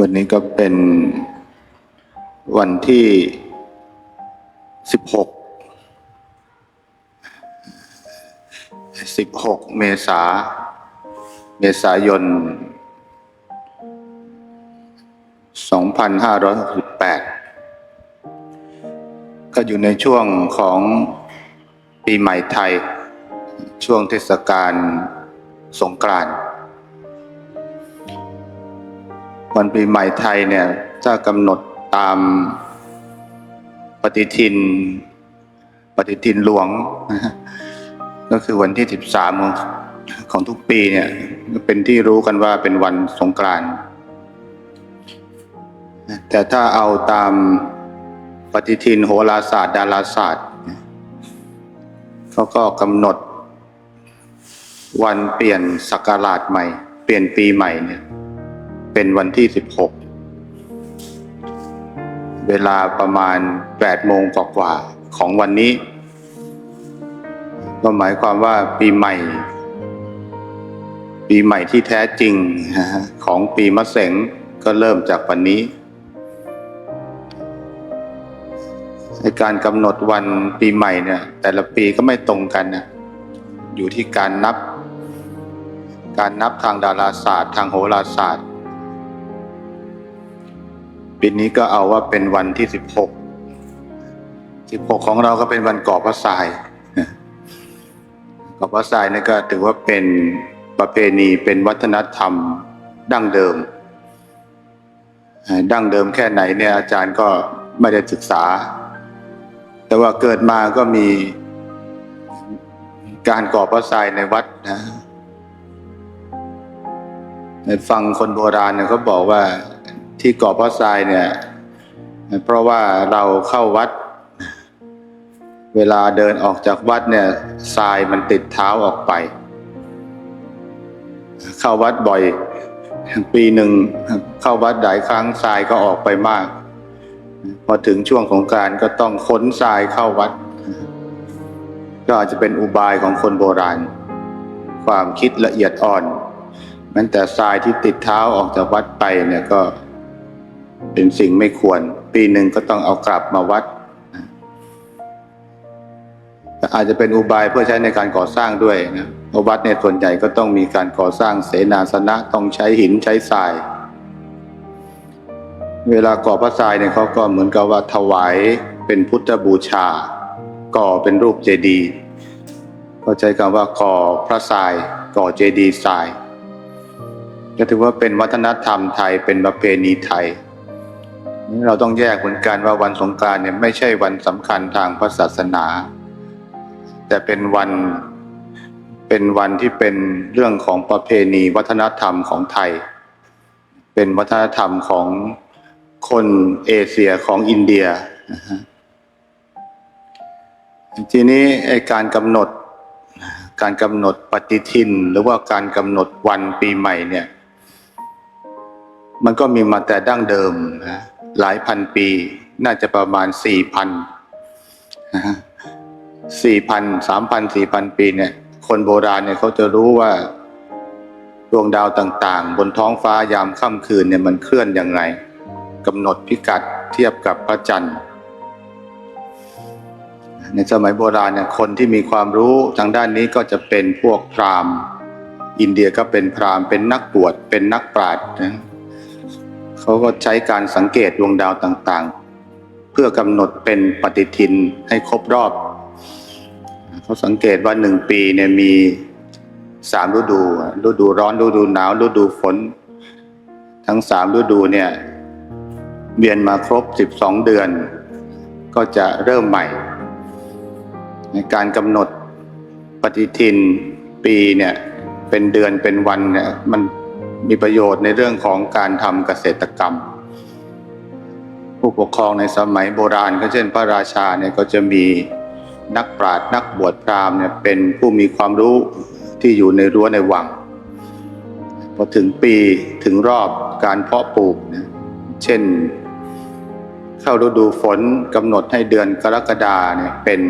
วันนี้ก็เป็นวันที่สิบหกสิบหกเมษา เมษายนสองพันห้าร้อยหกสิบแปดก็อยู่ในช่วงของปีใหม่ไทย ช่วงเทศกาลสงกรานต์ วันปีใหม่ไทยเนี่ยถ้ากำหนดตามปฏิทิน ปฏิทินหลวง ก็คือวันที่13ของของทุกปีเนี่ยเป็นที่รู้กันว่าเป็นวันสงกรานต์แต่ถ้าเอาตามปฏิทินโหราศาสตร์ ดาราศาสตร์เขาก็กำหนดวันเปลี่ยนศักราชใหม่ เปลี่ยนปีใหม่เนี่ย เป็นวันที่ 16 เวลาประมาณ8โมงกว่าๆของวันนี้ ก็หมายความว่าปีใหม่ ปีใหม่ที่แท้จริงของปีมะเสงก็เริ่มจากวันนี้ในการกำหนดวันปีใหม่เนี่ย แต่ละปีก็ไม่ตรงกันนะอยู่ที่การนับ การนับทางดาราศาสตร์ ทางโหราศาสตร์ ปีนี้ก็เอาว่าเป็นวันที่สิบหกสิบหกของเราก็เป็นวันก่อพระทรายก่อพระทรายนี่ก็ถือว่าเป็นประเพณีเป็นวัฒนธรรมดั้งเดิม ดั้งเดิมแค่ไหนเนี่ยอาจารย์ก็ไม่ได้ศึกษา แต่ว่าเกิดมาก็มีการก่อพระทรายในวัดนะในฟังคนโบราณเนี่ยเขาบอกว่า ที่เกาะพระทรายเนี่ย เพราะว่าเราเข้าวัด เวลาเดินออกจากวัดเนี่ยทรายมันติดเท้าออกไป เข้าวัดบ่อย ปีหนึ่งเข้าวัดหลายครั้งทรายก็ออกไปมาก พอถึงช่วงของการก็ต้องค้นทรายเข้าวัด ก็อาจจะเป็นอุบายของคนโบราณ ความคิดละเอียดอ่อนแม้แต่ทรายที่ติดเท้าออกจากวัดไปเนี่ยก็ เป็นสิ่งไม่ควร ปีหนึ่งก็ต้องเอากลับมาวัด อาจจะเป็นอุบายเพื่อใช้ในการก่อสร้างด้วยนะวัดเนี่ยส่วนใหญ่ก็ต้องมีการก่อสร้างเสนาสนะต้องใช้หินใช้ทราย เวลาก่อพระทรายเนี่ยเขาก็เหมือนกับว่าถวายเป็นพุทธบูชา ก่อเป็นรูปเจดีย์ก็ใช้คำว่าก่อพระทราย ก่อเจดีย์ทรายก็ถือว่าเป็นวัฒนธรรมไทยเป็นประเพณีไทย เราต้องแยกเหมือนกันว่าวันสงกานต์เนี่ยไม่ใช่วันสำคัญทางพระศาสนา แต่เป็นวันเป็นวันที่เป็นเรื่องของประเพณีวัฒนธรรมของไทย เป็นวัฒนธรรมของคนเอเชียของอินเดียนะฮะทีนี้ไอการกำหนดการกำหนดปฏิทิน หรือว่าการกำหนดวันปีใหม่เนี่ย มันก็มีมาแต่ดั้งเดิมนะ หลายพันปี น่าจะประมาณสี่พันสี่พันสามพันสี่พันปีเนี่ย คนโบราณเนี่ยเขาจะรู้ว่าดวงดาวต่างๆ บนท้องฟ้ายามค่ำคืนเนี่ยมันเคลื่อนยังไงกำหนดพิกัดเทียบกับพระจันทร์ ในสมัยโบราณเนี่ยคนที่มีความรู้ทางด้านนี้ก็จะเป็นพวกพราหมณ์ อินเดียก็เป็นพราหมณ์เป็นนักบวชเป็นนักปราชญ์นะ เขาก็ใช้การสังเกตดวงดาวต่างๆ เพื่อกำหนดเป็นปฏิทินให้ครบรอบ เขาสังเกตว่าหนึ่งปีเนี่ยมีสามฤดู ฤดูร้อนฤดูหนาวฤดูฝน ทั้งสามฤดูเนี่ยเวียนมาครบสิบสองเดือน ก็จะเริ่มใหม่ ในการกำหนดปฏิทินปีเนี่ยเป็นเดือนเป็นวันเนี่ยมัน มีประโยชน์ในเรื่องของการทำเกษตรกรรม ผู้ปกครองในสมัยโบราณ ก็เช่นพระราชาเนี่ยก็จะมีนักปราชญ์นักบวชพราหมณ์เนี่ยเป็นผู้มีความรู้ที่อยู่ในรั้วในวังพอถึงปีถึงรอบการเพาะปลูกเนี่ยเช่น เข้าฤดูฝนกำหนดให้เดือนกรกฎาเนี่ยเป็น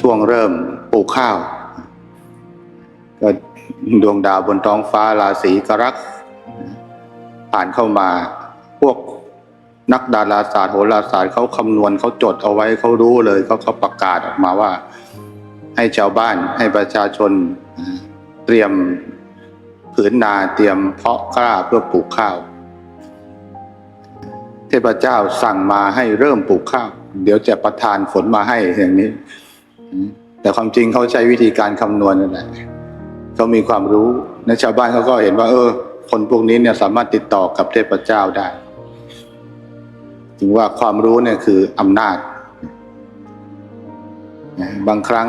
ช่วงเริ่มปลูกข้าวก็ ดวงดาวบนท้องฟ้าราศีกรกผ่านเข้ามา พวกนักดาราศาสตร์โหราศาสตร์เขาคำนวณเขาจดเอาไว้เขารู้เลยเขาเขาประกาศออกมาว่า ให้ชาวบ้านให้ประชาชนเตรียมผืนนาเตรียมเพาะกล้าเพื่อปลูกข้าว เทพเจ้าสั่งมาให้เริ่มปลูกข้าว เดี๋ยวจะประทานฝนมาให้อย่างนี้ แต่ความจริงเขาใช้วิธีการคำนวณนั่นแหละ เขามีความรู้ในชาวบ้านเขาก็เห็นว่า เออ คนพวกนี้เนี่ยสามารถติดต่อกับเทพเจ้าได้ ถึงว่าความรู้เนี่ยคืออำนาจ บางครั้ง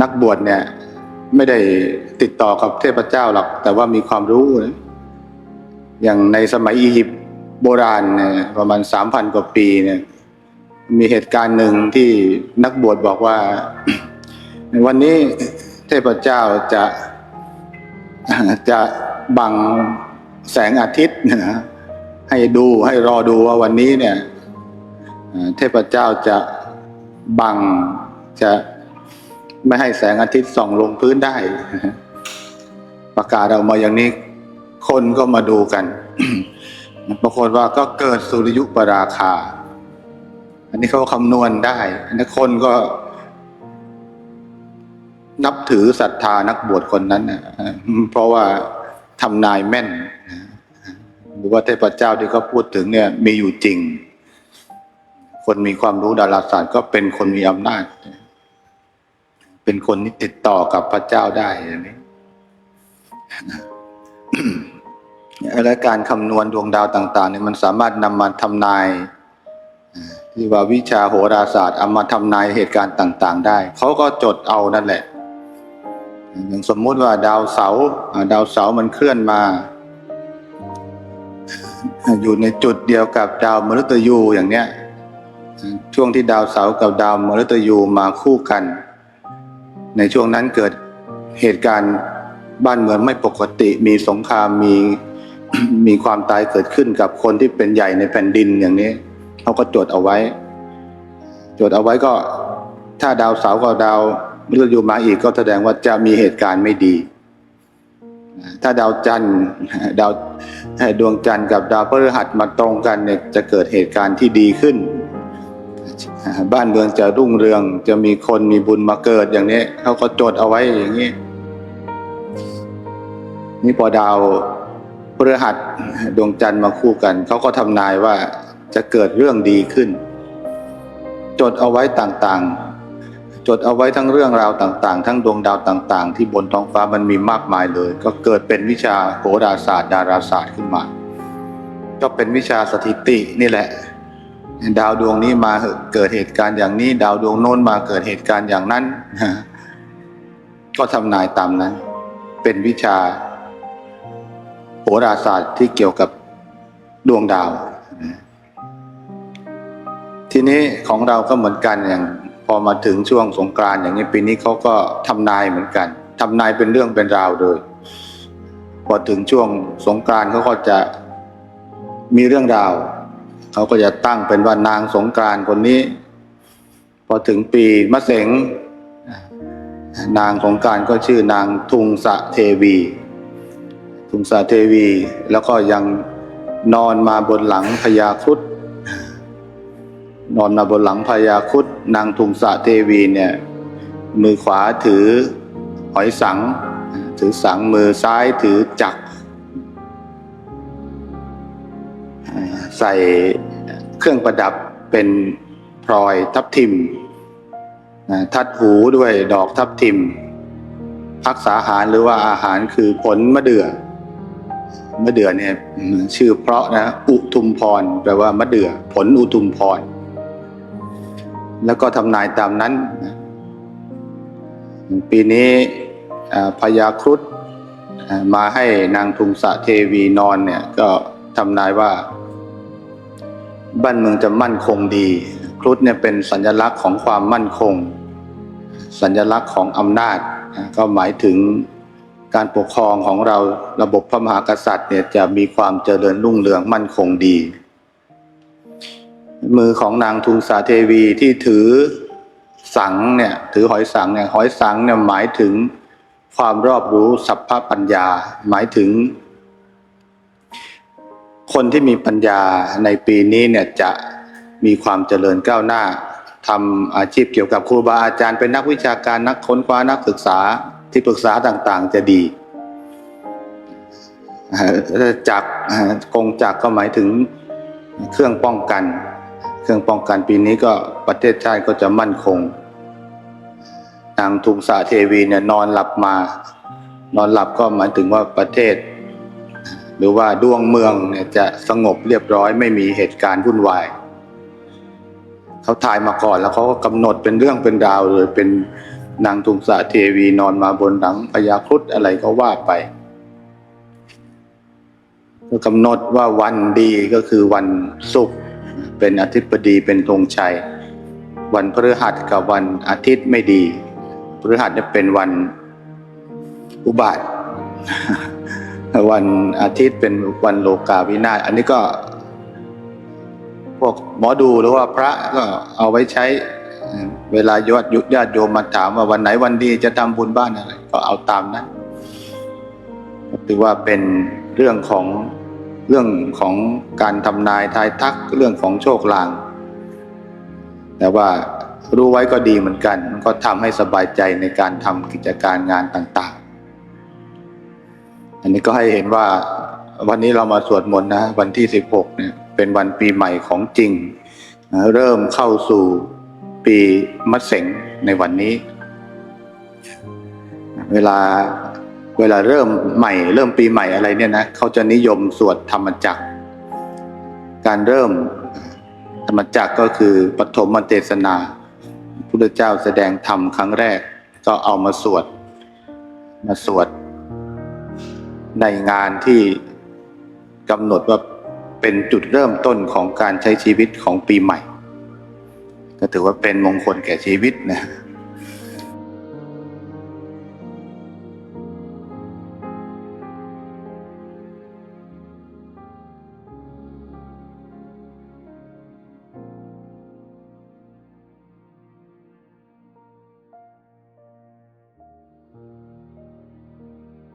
นักบวชเนี่ย ไม่ได้ติดต่อกับเทพเจ้าหรอก แต่ว่ามีความรู้นะอย่างในสมัยอียิปต์โบราณเนี่ยประมาณสามพันกว่าปีเนี่ย มีเหตุการณ์หนึ่งที่นักบวชบอกว่า วันนี้ ทพเจ้าจะจะบังแสงอาทิตย์นะให้ดูให้รอดูว่าวันนี้เนี่ยเทพเจ้าจะบังจะไม่ให้แสงอาทิตย์ส่องลงพื้นได้ ประกาศออกมาอย่างนี้ คนก็มาดูกันปรากฏว่าก็เกิดสุริยุปราคา อันนี้เขาคำนวณได้อันนี้คนก็ นับถือศรัทธานักบวชคนนั้นนะเพราะว่าทำนายแม่นหรือว่าเทพเจ้าที่เขาพูดถึงเนี่ย มีอยู่จริง คนมีความรู้ดาราศาสตร์ก็เป็นคนมีอำนาจ เป็นคนที่ติดต่อกับพระเจ้าได้อย่างนี้และการคำนวณดวงดาวต่าง ๆ เนี่ยมันสามารถนำมาทำนายที่ว่าวิชาโหราศาสตร์เอามาทำนายเหตุการณ์ต่าง ๆ ได้ เขาก็จดเอานั่นแหละ อย่างสมมุติว่าดาวเสาร์ดาวเสามันเคลื่อนมา อยู่ในจุดเดียวกับดาวมฤตยูอย่างเนี้ย ช่วงที่ดาวเสากับดาวมฤตยูมาคู่กัน ในช่วงนั้นเกิดเหตุการณ์บ้านเมืองไม่ปกติ มีสงครามมีมีความตายเกิดขึ้นกับคนที่เป็นใหญ่ในแผ่นดินอย่างนี้เขาก็จดเอาไว้ จดเอาไว้ก็ ถ้าดาวเสากับดาว มฤตยูมาอีกก็แสดงว่าจะมีเหตุการณ์ไม่ดี ถ้าดาวจันทร์ดาวดวงจันทร์กับดาวพฤหัสมาตรงกันเนี่ยจะเกิดเหตุการณ์ที่ดีขึ้น บ้านเมืองจะรุ่งเรืองจะมีคนมีบุญมาเกิดอย่างนี้เขาก็จดเอาไว้อย่างนี้นี่พอดาวพฤหัสดวงจันทร์มาคู่กันเขาก็ทำนายว่าจะเกิดเรื่องดีขึ้น จดเอาไว้ต่างๆ จดเอาไว้ทั้งเรื่องราวต่างๆ ทั้งดวงดาวต่างๆ ที่บนท้องฟ้ามันมีมากมายเลย ก็เกิดเป็นวิชาโหราศาสตร์ ดาราศาสตร์ขึ้นมา ก็เป็นวิชาสถิตินี่แหละ ดาวดวงนี้มาเกิดเหตุการณ์อย่างนี้ ดาวดวงโน้นมาเกิดเหตุการณ์อย่างนั้น ก็ทำนายตามนั้น เป็นวิชาโหราศาสตร์ที่เกี่ยวกับดวงดาว ทีนี้ของเราก็เหมือนกันอย่าง พอมาถึงช่วงสงกรานต์อย่างนี้ปีนี้เขาก็ทำนายเหมือนกันทำนายเป็นเรื่องเป็นราวเลยพอถึงช่วงสงกรานต์เขาก็จะมีเรื่องราวเขาก็จะตั้งเป็นว่านางสงกรานต์คนนี้ พอถึงปีมะเสงนางสงกรานก็ชื่อนางทุงสะเทวี ทุงสะเทวี แล้วก็ยังนอนมาบนหลังพญาครุฑ นอนบนหลังพญาครุฑนางทุงสะเทวีเนี่ยมือขวาถือหอยสัง ถือสังมือซ้ายถือจักรใส่เครื่องประดับเป็นพลอยทับทิม ทัดหูด้วยดอกทับทิม พักษาหารหรือว่าอาหารคือผลมะเดื่อมะเดื่อเนี่ยชื่อเพราะนะ อุทุมพรแปลว่ามะเดื่อผลอุทุมพร แล้วก็ทำนายตามนั้น ปีนี้พญาครุฑมาให้นางทุงสะเทวีนอนเนี่ยก็ทำนายว่า บ้านเมืองจะมั่นคงดี ครุฑเนี่ยเป็นสัญลักษณ์ของความมั่นคง สัญลักษณ์ของอำนาจ ก็หมายถึงการปกครองของเราระบบพระมหากษัตริย์เนี่ยจะมีความเจริญรุ่งเรืองมั่นคงดี มือของนางทุงสาเทวีที่ถือสังเนี่ยถือหอยสังเนี่ยหอยสังเนี่ยหมายถึงความรอบรู้สัพพปัญญา หมายถึง คนที่มีปัญญาในปีนี้เนี่ยจะมีความเจริญก้าวหน้าทำอาชีพเกี่ยวกับครูบาอาจารย์เป็นนักวิชาการนักค้นคว้านักศึกษาที่ปรึกษาต่างๆ จะดีจักรอ่ากงจักก็หมายถึงเครื่องป้องกัน เครื่องป้องกันปีนี้ก็ประเทศชาติก็จะมั่นคง นางทุงสาเทวีเนี่ยนอนหลับมา นอนหลับก็หมายถึงว่าประเทศ หรือว่าดวงเมืองเนี่ยจะสงบเรียบร้อยไม่มีเหตุการณ์วุ่นวายเขาถ่ายมาก่อนแล้วเขาก็กำหนดเป็นเรื่องเป็นราวเลยเป็นนางทุงสาเทวีนอนมาบนหลังพญาครุฑอะไรก็ว่าไปก็กำหนดว่าวันดีก็คือวันศุกร์ เป็นอธิบดีเป็นธงชัย วันพฤหัสกับวันอาทิตย์ไม่ดีพฤหัสเนี่ยเป็นวันอุบาทวันอาทิตย์เป็นวันโลกาวินาศอันนี้ก็ พวกหมอดูหรือว่าพระก็เอาไว้ใช้ เวลายอดยุญาติโยมมาถามว่าวันไหนวันดีจะทำบุญบ้านอะไรก็เอาตามนั้นถือว่าเป็นเรื่องของ เรื่องของการทำนายทายทักเรื่องของโชคลาง แต่ว่ารู้ไว้ก็ดีเหมือนกัน มันก็ทำให้สบายใจในการทำกิจการงานต่างๆ อันนี้ก็ให้เห็นว่าวันนี้เรามาสวดมนต์นะวันที่ 16เนี่ยเป็นวันปีใหม่ของจริง เริ่มเข้าสู่ปีมะเสงในวันนี้ เวลา เวลาเริ่มใหม่ เริ่มปีใหม่อะไรเนี่ยนะเขาจะนิยมสวดธรรมจักร การเริ่มธรรมจักรก็คือปฐมเทศนาพุทธเจ้าแสดงธรรมครั้งแรก ก็เอามาสวด มาสวด ในงานที่กำหนดว่าเป็นจุดเริ่มต้นของการใช้ชีวิตของปีใหม่ ก็ถือว่าเป็นมงคลแก่ชีวิตนะ